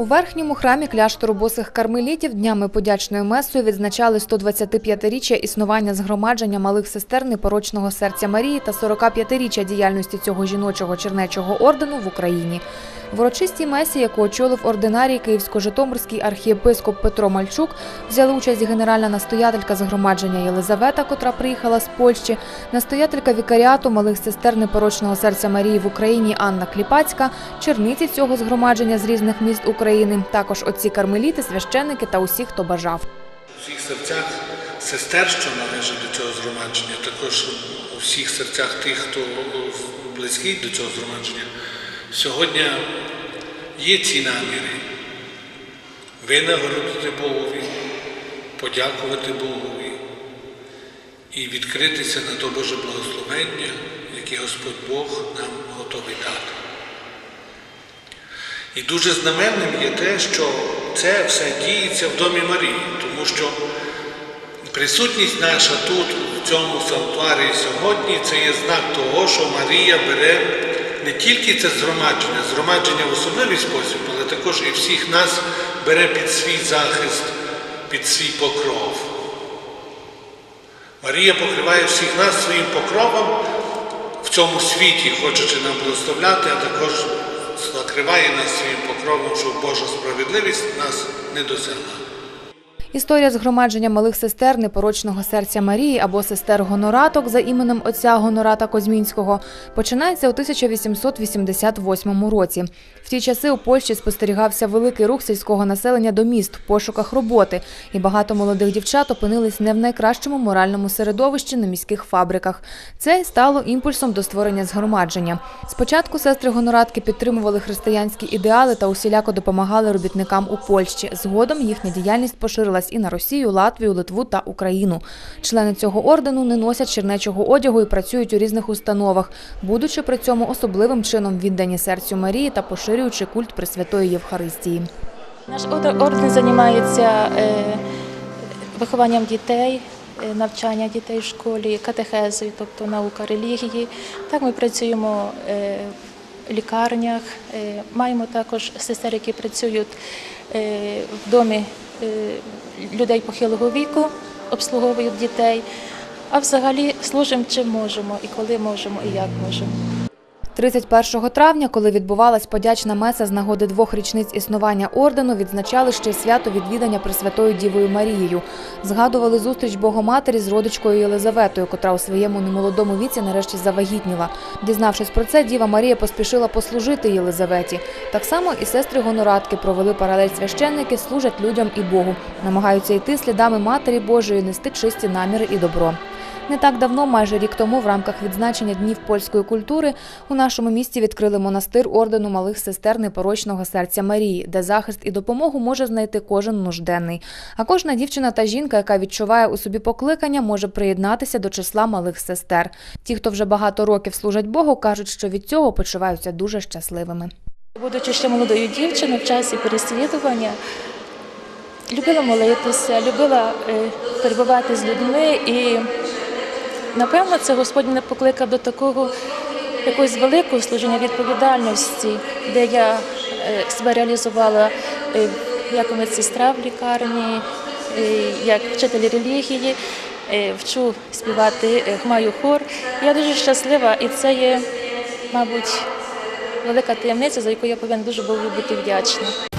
У верхньому храмі кляштору босих кармелітів днями подячною месою відзначали 125-річчя існування згромадження малих сестер непорочного серця Марії та 45-річчя діяльності цього жіночого чернечого ордену в Україні. В урочистій месі, яку очолив ординарій київсько-житомирський архієпископ Петро Мальчук, взяли участь генеральна настоятелька згромадження Єлизавета, котра приїхала з Польщі, настоятелька вікаріату малих сестер непорочного серця Марії в Україні Анна Кліпацька, черниці цього згромадження з різних міст України, також отці кармеліти, священники та усі, хто бажав. У всіх серцях сестер, що належать до цього згромадження, також у всіх серцях тих, хто близький до цього згромадження, сьогодні є ці наміри винагородити Богові, подякувати Богові і відкритися на то Боже благословення, яке Господь Бог нам готовий дати. І дуже знаменним є те, що це все діється в домі Марії, тому що присутність наша тут, в цьому санктуарі сьогодні, це є знак того, що Марія бере не тільки це згромадження, згромадження в особливий спосіб, але також і всіх нас бере під свій захист, під свій покров. Марія покриває всіх нас своїм покровом в цьому світі, хочучи нам благословляти, а також накриває нас своїм покровом, щоб Божа справедливість нас не досягла. Історія згромадження малих сестер непорочного серця Марії або сестер Гонораток за іменем отця Гонората Козмінського починається у 1888 році. В ті часи у Польщі спостерігався великий рух сільського населення до міст в пошуках роботи, і багато молодих дівчат опинились не в найкращому моральному середовищі на міських фабриках. Це стало імпульсом до створення згромадження. Спочатку сестри Гоноратки підтримували християнські ідеали та усіляко допомагали робітникам у Польщі. Згодом їхня діяльність поширилась і на Росію, Латвію, Литву та Україну. Члени цього ордену не носять чернечого одягу і працюють у різних установах, будучи при цьому особливим чином віддані серцю Марії та поширюючи культ Пресвятої Євхаристії. Наш орден- займається е, вихованням дітей, е, навчання дітей в школі, катехезою, тобто наука релігії. Так ми працюємо е, в лікарнях, маємо також сестер, які працюють в домі людей похилого віку, обслуговують дітей. А взагалі служимо чим можемо, і коли можемо, і як можемо. 31 травня, коли відбувалась подячна меса з нагоди двох річниць існування ордену, відзначали ще свято відвідання Пресвятою Дівою Марією. Згадували зустріч Богоматері з родичкою Єлизаветою, котра у своєму немолодому віці нарешті завагітніла. Дізнавшись про це, Діва Марія поспішила послужити Єлизаветі. Так само і сестри Гоноратки провели паралель священники, служать людям і Богу, намагаються йти слідами Матері Божої, нести чисті наміри і добро. Не так давно, майже рік тому, в рамках відзначення днів польської культури, у нашому місті відкрили монастир ордену малих сестер непорочного серця Марії, де захист і допомогу може знайти кожен нужденний. А кожна дівчина та жінка, яка відчуває у собі покликання, може приєднатися до числа малих сестер. Ті, хто вже багато років служать Богу, кажуть, що від цього почуваються дуже щасливими. Будучи ще молодою дівчиною в часі переслідування, любила молитися, любила е, перебувати з людьми і, напевно, це Господь мене покликав до такого якогось великого служення відповідальності, де я е, себе реалізувала е, як медсестра в лікарні, е, як вчитель релігії, вчу співати, маю хор. Я дуже щаслива, і це є, мабуть, велика таємниця, за яку я повинна дуже Богу бути вдячна.